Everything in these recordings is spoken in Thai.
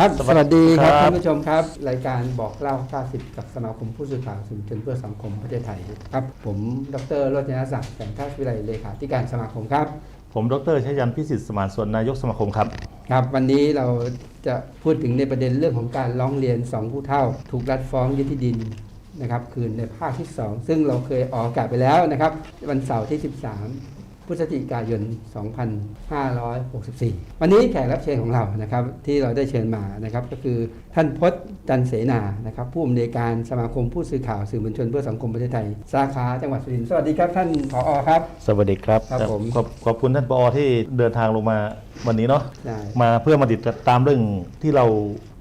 ครับสวัสดีครับครับท่านผู้ชมครับ รายการบอกเล่า90กับสมาคมผู้สื่อข่าวสื่อมวลชนเพื่อสังคมประเทศไทยครับ ผมดรโรจนศักดิ์แสงทัศน์วิไลเลขาธิการสมาคมครับ ผมดรชัยยันพิสิทธิ์สมานส่วนนายกสมาคมครับ ครับ วันนี้เราจะพูดถึงในประเด็นเรื่องของการร้องเรียน 2 ผู้เท่า ถูกรัดฟ้องยึดที่ดินนะครับคืนในภาคที่ 2 ซึ่งเราเคยออกอากาศไปแล้วนะครับ วันเสาร์ที่ 13 พฤศจิกายน 2564 วันนี้แขกรับเชิญของเรานะครับที่เราได้เชิญมานะครับก็คือท่านพจน์จันเสนานะครับผู้อำนวยการสมาคมผู้สื่อข่าวสื่อมวลชนเพื่อสังคมประเทศไทย สาขาจังหวัดสุรินทร์สวัสดีครับท่านผอครับ สวัสดีครับครับผม ขอบขอบคุณท่านปอที่เดินทางลงมาวันนี้เนาะได้ มาเพื่อมาติดตามเรื่องที่เรา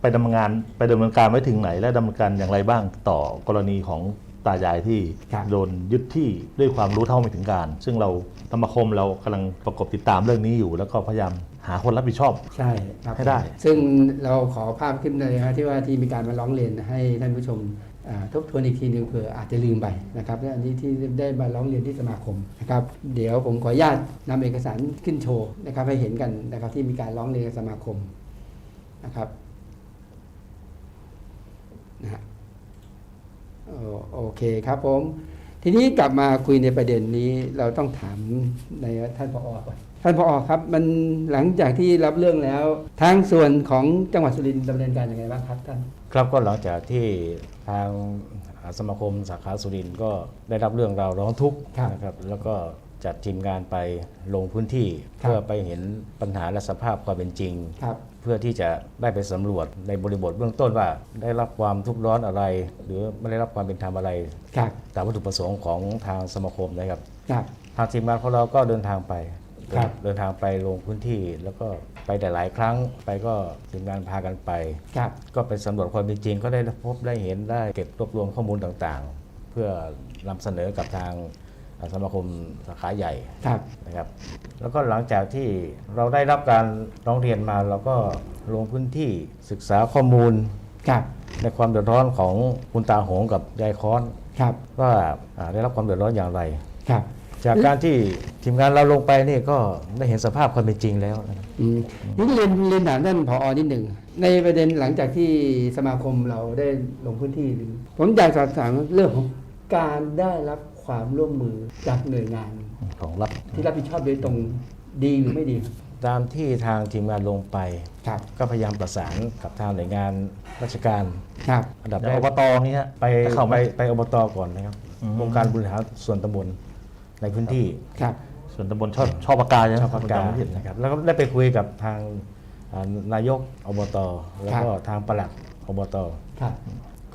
ไปดำเนินงานไปดำเนินการไว้ถึงไหน และดำเนินการอย่างไรบ้างต่อกรณีของ ตายายที่ครับโดนยึดที่ด้วยความรู้เท่าไม่ถึงการ ซึ่งเราสมาคมเรากำลังประกบติดตามเรื่องนี้อยู่ แล้วก็พยายามหาคนรับผิดชอบ ใช่ครับให้ได้ ซึ่งเราขอภาพขึ้นเลยครับที่ว่าที่มีการมาร้องเรียนให้ท่านผู้ชมอ่าทบทวนอีกทีหนึ่งเผื่ออาจจะลืมไปนะครับและอันนี้ที่ได้มาร้องเรียนที่สมาคมนะครับเดี๋ยวผมขออนุญาตนำเอกสารขึ้นโชว์นะครับให้เห็นกันนะครับที่มีการร้องเรียนกับสมาคมนะครับนะฮะ โอโอเคครับผม ทีนี้กลับมาคุยในประเด็นนี้เราต้องถามในท่านผอก่อนท่านผอครับ มันหลังจากที่รับเรื่องแล้วทางส่วนของจังหวัดสุรินทร์ดำเนินการยังไงบ้างครับท่านครับก็หลังจากที่ทางสมาคมสาขาสุรินทร์ก็ได้รับเรื่องราวร้องทุกข์ครับนะครับ แล้วก็ จัดทีมงานไปลงพื้นที่ครับเพื่อไปเห็นปัญหาและสภาพความเป็นจริงครับเพื่อที่จะได้ไปสำรวจในบริบทเบื้องต้นว่า ได้รับความทุกข์ร้อนอะไร หรือไม่ได้รับความเป็นธรรมอะไรครับตามวัตถุประสงค์ของทางสมาคมนะครับครับทางทีมงานของเราก็เดินทางไปครับเดินทางไปลงพื้นที่แล้วก็ไปแต่หลายครั้งไปก็ทีมงานพากันไปครับก็ไปสำรวจความเป็นจริงก็ได้พบได้เห็นได้เก็บรวบรวมข้อมูลต่างๆ เพื่อนำเสนอกับทาง สมาคมสาขาใหญ่ครับนะครับแล้วก็หลังจากที่เราได้รับการร้องเรียนมาเราก็ลงพื้นที่ศึกษาข้อมูลครับในความเดือดร้อนของคุณตาหงกับยายค้อนครับว่าอ่าได้รับความเดือดร้อนอย่างไรครับจากการที่ทีมงานเราลงไปนี่ก็ได้เห็นสภาพความเป็นจริงแล้วนะครับอืมนี่เรียนเรียนถามท่านผอนิดหนึ่งในประเด็นหลังจากที่สมาคมเราได้ลงพื้นที่ ผมอยากสอบถามเรื่องของการได้รับ ความร่วมมือจากหน่วยงานของรับที่รับผิดชอบโดยตรงดีหรือไม่ดีครับ ตามที่ทางทีมงานลงไปครับก็พยายามประสานกับทางหน่วยงานราชการครับ อันดับอแรกบตนี้ฮะไปเข้าไหไปมไปอบตก่อนนะครับอืมองค์การบริหารส่วนตำบลในพื้นที่ครับ ส่วนตำบลชอบชอบปากกาใช่ไหมชาวพักการส่วนตำบลนะครับแล้วก็ได้ไปคุยกับทางอ่านายกอบต แล้วก็ทางปลัดอบตครับ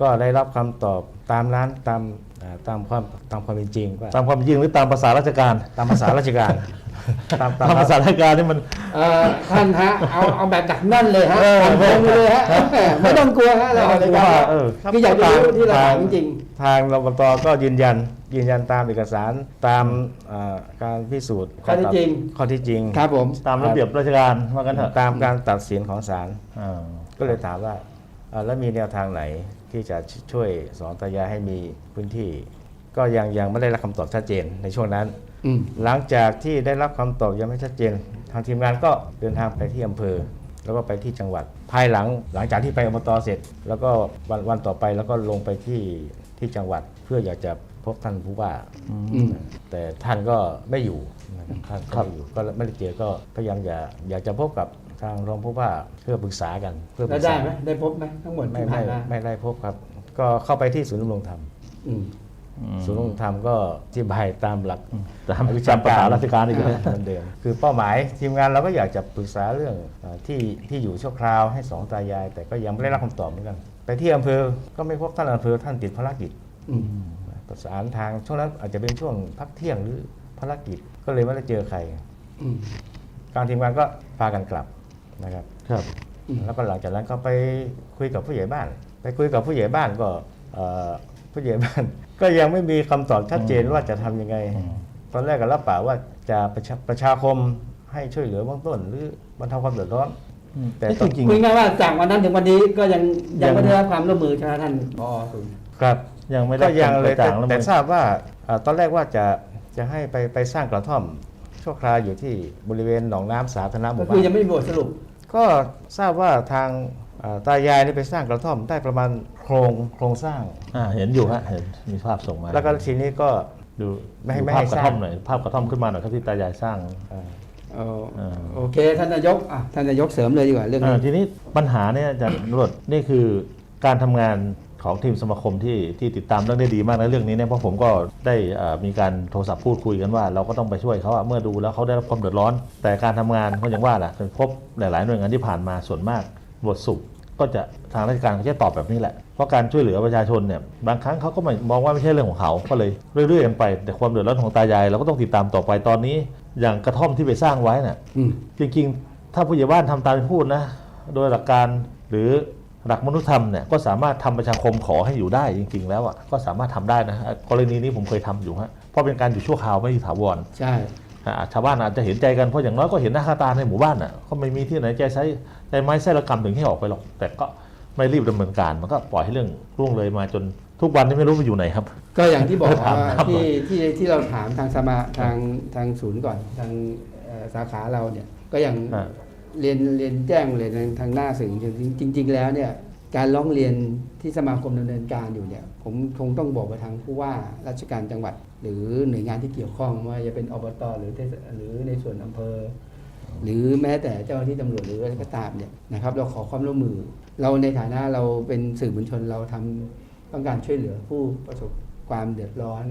ก็ได้รับคำตอบตามนั้นตามอ่า ตามความตามความเป็นจริงว่าตามความจริงหรือตามภาษาราชการ ตามภาษาราชการ ตามตามตามภาษาราชการนี่มันเอ่อท่านฮะเอาเอาแบบดักนั่นเลยฮะเออฟันธงเลยฮะไม่ต้องกลัวฮะเราออกรายการเออคืออยากจะรู้ที่เราถามจริงทางรบตก็ยืนยัน ยืนยันตามเอกสารตามอ่าการพิสูจน์ข้อเท็จจริงข้อเที่จริงๆครับผมตามระเบียบราชการว่ากันเถอะตามการตัดสินของศาลอ่าก็เลยถามว่าอ่าแล้วมีแนวทางไหน ที่จะช่วยสอนตายายให้มีพื้นที่ ก็ยังยังไม่ได้รับคำตอบชัดเจนในช่วงนั้นอืมหลังจากที่ได้รับคำตอบยังไม่ชัดเจน ทางทีมงานก็เดินทางไปที่อำเภอ แล้วก็ไปที่จังหวัด ภายหลังหลังจากที่ไปอบตเสร็จ แล้วก็วันวันต่อไปแล้วก็ลงไปที่ที่จังหวัดเพื่ออยากจะพบท่านผู้ว่าอืมแต่ท่านก็ไม่อยู่นะครับท่านก็ไม่อยู่ก็ไม่ได้เจอก็พยายามอยากอยากจะพบกับ ทางรองผู้ว่าเพื่อปรึกษากันเพื่อปแล้รึวกได้ษาไหมได้พบไหมทั้งหมดไม่ที่ผ่าไม่นมาไม่ได้พบครับ ก็เข้าไปที่ศูนย์ดำรงธรรมอืมศูนย์ดำรงธรรมก็อธิบายตามหลักตามตามภาษาราชการอีกเหแล้วมือนเดิมคือเป้าหมายทีมงานเราก็อยากจะปรึกษาเรื่องเอ่อที่ที่อยู่ชั่วคราวให้สองตายาย แต่ก็ยังไม่ได้รับคำตอบเหมือนกันไปที่อำเภอก็ไม่พบท่านอำเภอท่านติดภารกิจ อืมประสานทางช่วงนั้นอาจจะเป็นช่วงพักเที่ยงหรือภารกิจก็เลยไม่ได้เจอใคร อืม การทีมงานก็พากันกลับ นะครับ ครับอืมแล้วก็หลังจากนั้นก็ไปคุยกับผู้ใหญ่บ้าน ไปคุยกับผู้ใหญ่บ้านก็เอ่อผู้ใหญ่บ้าน ก็ยังไม่มีคำตอบชัดเจนว่าจะทำยังไงอืมตอนแรกก็รับปากว่าจะประชาประชาคมให้ช่วยเหลือเบื้องต้น หรือบรรเทาความเดือดร้อน แต่แต่ต้จองริงคุยง่ายๆว่าจากวันนั้นถึงวันนี้ก็ยังยังยังไม่ได้รับความร่วมมือใช่ไหมท่านผอศูนย์ครับๆยังไม่ได้ก็ยังเลยคำกแต่ระจ่างแล้วแต่มันทราบว่าเอ่อตอนแรกว่าจะจะให้ไปไปสร้างกระท่อมชั่วคราวอยู่ที่บริเวณหนองน้ำสาธารณะหก็มู่คือบ้านยังไม่มีบทสรุป ก็ทราบว่าทางอ่าตายายนี่ไปสร้างกระท่อมได้ประมาณโครงโครงสร้าง อ่าเห็นอยู่ฮะเห็นมีภาพส่งมา แล้วก็ทีนี้ก็ดูไม่ให้ดูไม่ภาให้พกระสร้างท่อมหน่อยภาพกระท่อมขึ้นมาหน่อยครับที่ตายายสร้างอ่าเอาอ่า โอเค ท่านนายกอะท่านนายกเสริมเลยดีกว่าเรื่องอ่านี้ ทีนี้ปัญหาเนี่ยอาจารย์นรดนี่คือการทำงาน ของทีมสมาคมที่ที่ติดตามเรื่องได้ดีมากในะเรื่องนี้เนี่ยเพราะผมก็ได้อ่ามีการโทรศัพท์พูดคุยกันว่า เราก็ต้องไปช่วยเขาอะเมื่อดูแล้วเขาได้รับความเดือดร้อน แต่การทำงานก็ยังว่าแหละพบหลาย ๆ หน่วยงานที่ผ่านมาส่วนมากบทสุขก็จะทางราชการเขาจะตอบแบบนี้แหละ เพราะการช่วยเหลือประชาชนเนี่ยบางครั้งเขาก็ไม่มองว่าไม่ใช่เรื่องของเขาก็เลยเรื่อยๆกันไป แต่ความเดือดร้อนของตายายเราก็ต้องติดตามต่อไปตอนนี้ อย่างกระท่อมที่ไปสร้างไว้น่ะอืมจริงๆ ถ้าผู้ใหญ่บ้านทำตามที่พูดนะ โดยหลักการหรือ หลักมนุษยธรรมเนี่ยก็สามารถทำประชาคมขอให้อยู่ได้จริง ๆ แล้วอะก็สามารถทำได้นะกรณีนี้ผมเคยทำอยู่ฮะเพราะเป็นการอยู่ชั่วคราวไม่ได้ถาวรใช่อะชาวบ้านอาจจะเห็นใจกันเพราะอย่างน้อยก็เห็นหน้าค่าตาในหมู่บ้านอะก็ไม่มีที่ไหนใจใช้ใจไม้ไส้ระกรรมถึงให้ออกไปหรอกแต่ก็ไม่รีบดำเนินการมันก็ปล่อยให้เรื่องร่วงเลยมาจนทุกวันนี้ไม่รู้ไปอยู่ไหนครับ ก็อย่างที่บอกถามว่าครับที่ที่ที่เราถามทางสมาทางทางศูนย์ก่อนทางเอ่อสาขาเราเนี่ยก็ยังอ่า เรียนเรียนแจ้งเลยทางทางหน้าสื่อจริงจริงแล้วเนี่ยการร้องเรียนที่สมาคมดำเนินการอยู่เนี่ยผมคงต้องบอกไปทางผู้ว่าราชการจังหวัด หรือหน่วยงานที่เกี่ยวข้องว่าจะเป็นอบตหรือหรือในส่วนอำเภอ หรือแม้แต่เจ้าหน้าที่ตำรวจหรืออะไรก็ตามเนี่ยนะครับเราขอความร่วมมือ เราในฐานะเราเป็นสื่อมวลชนเราทำต้องการช่วยเหลือผู้ประสบความเดือดร้อน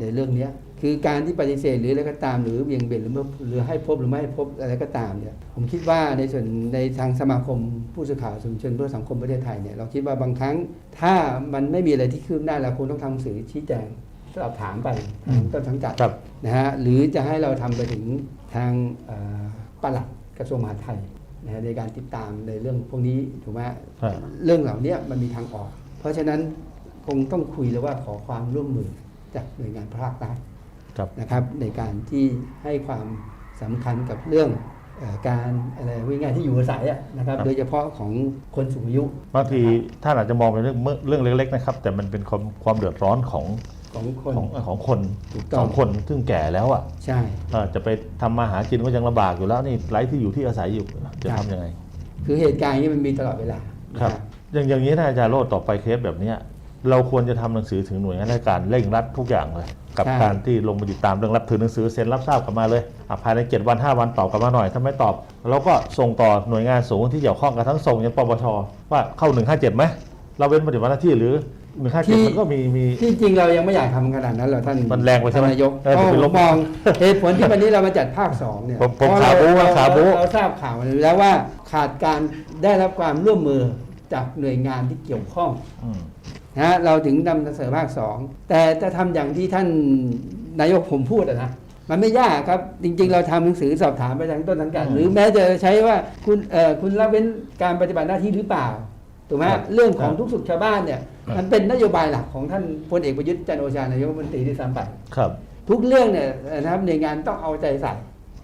ในเรื่องเนี้ยคือการที่ปฏิเสธหรืออะไรก็ตามหรือเบี่ยงเบนหรือไม่หรือให้พบหรือไม่ให้พบอะไรก็ตามเนี่ยผมคิดว่าในส่วนในทางสมาคมผู้สื่อข่าวสื่อมวลชนเพื่อสังคมประเทศไทยเนี่ยเราคิดว่าบางครั้งถ้ามันไม่มีอะไรที่คืบหน้าเราคงต้องทำหนังสือชี้แจงสอบถามไปทางต้นสังกัดครับนะฮะหรือจะให้เราทำไปถึงทางเอ่อปลัดกระทรวงมหาดไทยนะฮะในการติดตามในเรื่องพวกนี้ถูกไหมครับเรื่องเหล่านี้มันมีทางออก เพราะฉะนั้นคงต้องคุยแล้วว่าขอความร่วมมือ จากหน่วยงานภาครัฐครับนะครับ ในการที่ให้ความสำคัญกับเรื่องเอ่อการอะไรวิ่งายๆที่อยู่อาศัยอะนะครับครับโดยเฉพาะของคนสูงอายุบางทีท่านอาจจะมองเป็นเรื่องเรื่องเล็ก ๆ นะครับ แต่มันเป็นความความเดือดร้อนของของคนของของคนถูกต้องสองคนซึ่งแก่แล้วอะใช่เอ่อจะไปทำมาหากินก็ยังลำบากอยู่แล้วนี่ไร้ที่อยู่ที่อาศัยอยู่จะทำยังไง คือเหตุการณ์อย่างนี้มันมีตลอดเวลานะคครัรับบอย่างอย่างนี้ถ้าอาจารย์โรดต่อไปเคสแบบเนี้ย เราควรจะทำหนังสือถึงหน่วยงานราชการเร่งรัดทุกอย่างเลย กับใช่การที่ลงมาติดตามเรื่องรับถือหนังสือเซ็นรับทราบกลับมาเลยอะภายใน 7 วัน 5 วันตอบกลับมาหน่อยถ้าไม่ตอบเราก็ส่งต่อหน่วยงานสูงที่เกี่ยวข้องกับทั้งส่งยันปปชว่าเข้า 157ไหมเราเว้นปฏิบัติหน้าที่หรือ157มันก็มีมีที่จริงเรายังไม่อยากทำขนาดนั้นหรอกท่านมันแรงไปใช่ไหมท่านนายกเออเพราะเดี๋ยวไปผลมบมองเหตุผลที่วันนี้เรามาจัดภาคสองเนี่ยผมผมเพระขาบู๊เรขาบู๊เราทราบข่าวมาแล้วว่าขาดการได้รับความร่วมมือจากหน่วยงานที่เกี่ยวข้องอืม นะฮะเราถึงนำเสนอภาคสองแต่จะทำอย่างที่ท่านนายกผมพูดอะนะมันไม่ยากครับ จริง ๆ เราทำหนังสือสอบถามไปทางต้นสังกัดอืมหรือแม้จะใช้ว่าคุณเอ่อคุณละเว้นการปฏิบัติหน้าที่หรือเปล่าถูกไหมครับเรื่องของครับทุกสุขชาวบ้านเนี่ยครับมันเป็นนโยบายหลักของท่านพลเอกประยุทธ์จันทร์โอชานายกรัฐมนตรีที่ซ้ำไปครับทุกเรื่องเนี่ยนะครับในวยงานต้องเอาใจใส่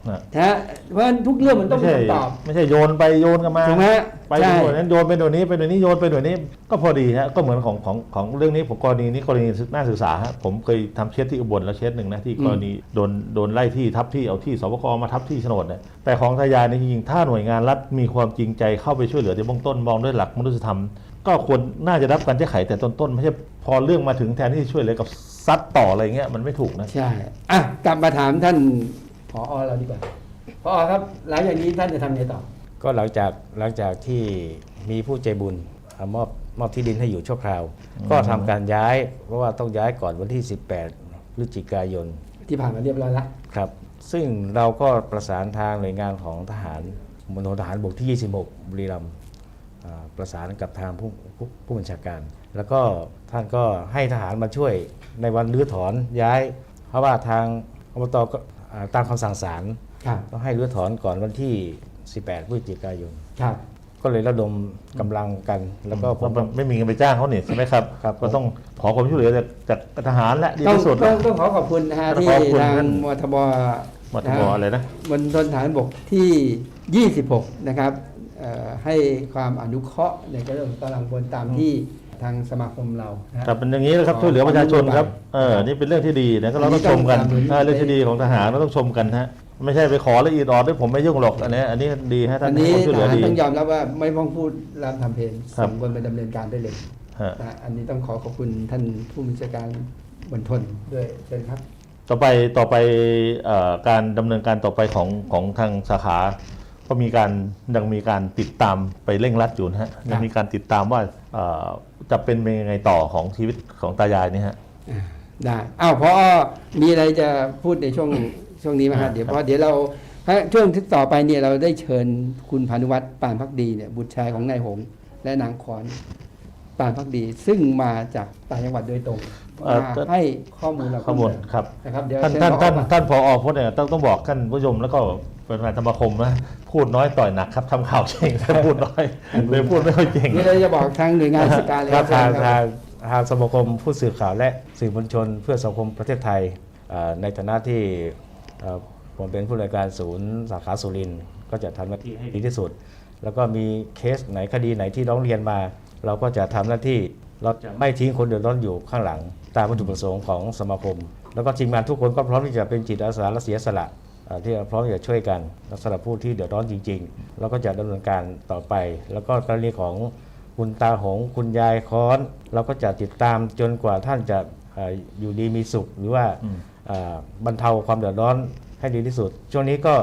นะนะฮะเพราะฉะนั้นทุกเรื่องมันต้องไม่มีใช่คำตอบ ไม่ใช่โยนไปโยนกันมาถูกไหมไปใช่หน่วยนั้นโยนไปหน่วยนี้ไปหน่วยนี้โยนไปหน่วยนี้ก็พอดีฮะก็เหมือนของของของเรื่องนี้ผมกรณีนี้กรณีน่าศึกษาฮะผมเคยทำเคสที่อุบลแล้วเคสหนึ่งนะที่กรณีโดนโดนไล่ที่ทับที่เอาที่สปกมาทับที่โฉนดเนี่ยแต่ของทายายในยจริงๆถ้าหน่วยงานรัฐมีความจริงใจเข้าไปช่วยเหลือในเบื้องต้นมองด้วยหลักมนุษยธรรม ก็ควรน่าจะรับการแก้ไขแต่ต้นๆไม่ใช่พอเรื่องมาถึงแทนที่จะช่วยเหลือกับซัดต่ออะไรเงี้ยมันไม่ถูกนะใช่อะกลับมาถามท่าน ผอเราดีกว่าผอครับหลังจากนี้ท่านจะทำไงต่อ ก็หลังจากหลังจากที่มีผู้ใจบุญอ่ามอบมอบที่ดินให้อยู่ชั่วคราว ก็ทำการย้าย เพราะว่าต้องย้ายก่อนวันที่ 18พฤศจิกายนที่ผ่านมาเรียบร้อยแล้วครับ ซึ่งเราก็ประสานทางหน่วยงานของทหารมณฑลทหารบกที่ 26 บุรีรัมย์อ่าประสานกับทางผู้ผู้ผู้บัญชาการ แล้วก็ท่านก็ให้ทหารมาช่วยในวันรื้อถอนย้าย เพราะว่าทางอบตก็อ่า ตามคำสั่งศาลครับต้องให้รื้อถอนก่อนวันที่ 18พฤศจิกายนครับก็เลยระดมกำลังกันแล้วก็ผมมันไม่มีเงินไปจ้างเขาเนี่ยใช่ไหมครับครับก็ต้องขอความช่วยเหลือจากจากทหารและดีต้องที่สุดต้องต้องขอขอบคุณนะฮะต้องที่ขอบคุณทางท่านมทบมาทบอะไรนะบนทนฐานบกที่ 26 นะครับเอ่อให้ความอนุเคราะห์ในเรื่องกำลังพลตามที่ ทางสมาคมเรานะฮะ ครับเป็นอย่างนี้นะครับขอช่วยเหลือประชาชนครับขอบคุณเออนี่เป็นเรื่องที่ดีนะก็เราต้องชมกันอันนี้ต้องถ้าเรื่องที่ดีของทหารเราต้องชมกันฮะไม่ใช่ไปขอละเอียดอ่อนด้วยผมไม่ยุ่งหรอกอันนี้อันนี้ดีฮะท่าอันนนี้ให้ความช่วยเหลือทหารดี ต้องยอมรับว่าไม่ต้องพูดรามทำเพลงครับ ส่งคนไปดำเนินการได้เลยฮะนะอันนี้ต้องขอขอบคุณท่านผู้บัญชาการบนทนด้วยเชิญครับ ต่อไปต่อไปเอ่อการดำเนินการต่อไปของของทางสาขา ก็มีการยังมีการติดตามไปเร่งรัดอยู่นะฮะยังมีการติดตามว่าเอ่อ จะเป็นยังไงต่อของชีวิตของตายายนี่ฮะ ได้อ้าวพอมีอะไรจะพูดในช่วงช่วงนี้ไหมฮะเดี๋ยวเพราะเดี๋ยวเราช่วงที่ต่อไปเนี่ยเราได้เชิญคุณพานุวัตรปานพักดีเนี่ยบุตรชายของนายหงและนางคอน ปานพักดี ซึ่งมาจากต่างจังหวัดโดยตรงเอ่อ มาให้ข้อมูลเราข้อมูลเพิ่เติครับ นะครับเดี๋ยวท่านเชิญท่านผอท่านมาท่านพอพจน์เนี่ยต้องต้องบอกท่านผู้ชมแล้วก็เป็นแฟนธรรมคมนะพูดน้อยต่อยหนักครับทำข่าวเก่งท่านพูดน้อยเลยพูดไม่ค่อยเก่งนี่เราจะบอกทางหน่วยงานราชการเลยครับเชิทางญคทารับ งทางสมาคมผู้สื่อข่าวและสื่อมวลชน เพื่อสังคมประเทศไทยอ่าในฐานะที่เอ่อผมเป็นผู้ในวยการศูนย์สาขาสุรินทร์ก็จะทำหน้าที่ให้ดีที่สุด แล้วก็มีเคสไหนคดีไหนที่ร้องเรียนมา เราก็จะทำหน้าที่เราจะไม่ทิ้งคนเดือดร้อนอยู่ข้างหลัง ตามวัตถุประสงค์ของสมาคม แล้วก็ทีมงานทุกคนก็พร้อมที่จะเป็นจิตอาสาและเสียสละอ่าที่เราพร้อมที่จะช่วยกันสำหรับผู้ที่เดือดร้อนจริง ๆ แล้วก็จะดำเนินการต่อไป แล้วก็กรณีของคุณตาหง คุณยายค้อน เราก็จะติดตามจนกว่าท่านจะเอ่ออยู่ดีมีสุข หรือว่าอืมเอ่อบรรเทาความเดือดร้อนให้ดีที่สุด ช่วงนี้ก็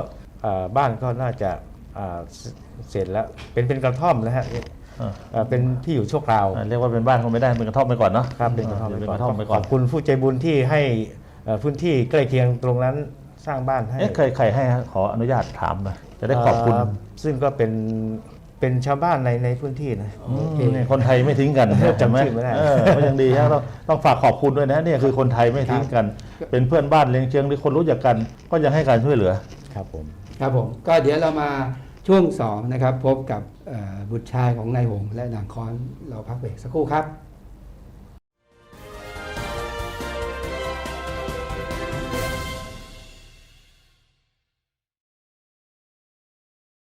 เอ่อบ้านก็น่าจะอ่าเสเสร็จแล้วเป็นเป็นกระท่อมนะฮะอ่า เอ่อเป็นที่อยู่ชั่วคราวอ่าเรียกว่าเป็นบ้านคงไม่ได้เป็นกระท่อมไปก่อนเนาะครับเป็นกระท่อมเป็นไปกระท่อมไปขก่ออนบคุณผู้ใจบุญที่ให้เอ่อพื้นที่ใกล้เคียงตรงนั้นสร้างบ้านให้เอ๊ะใครใครให้ฮะขออนุญาตถามหน่อยจะได้ขอบคุณเซึ่งก็เป็นเป็นชาวบ้านในในพื้นที่นะอืมเนี่ยคนไทยไม่ทิ้งกันจำใช่ไหมชื่อไม่ได้เออก็ยังดีฮะต้องต้องฝากขอบคุณด้วยนะเนี่ยคือคนไทยไม่ทิ้งกัน เป็นเพื่อนบ้านเลี้ยงเชียงหรือคนรู้จักกัน ก็ยังให้การช่วยเหลือครับผมครับผมก็เดี๋ยวเรามา ช่วงสองนะครับพบกับบุตรชายของนายหงส์และนางคอนเราพักเบรกสักครู่ครับ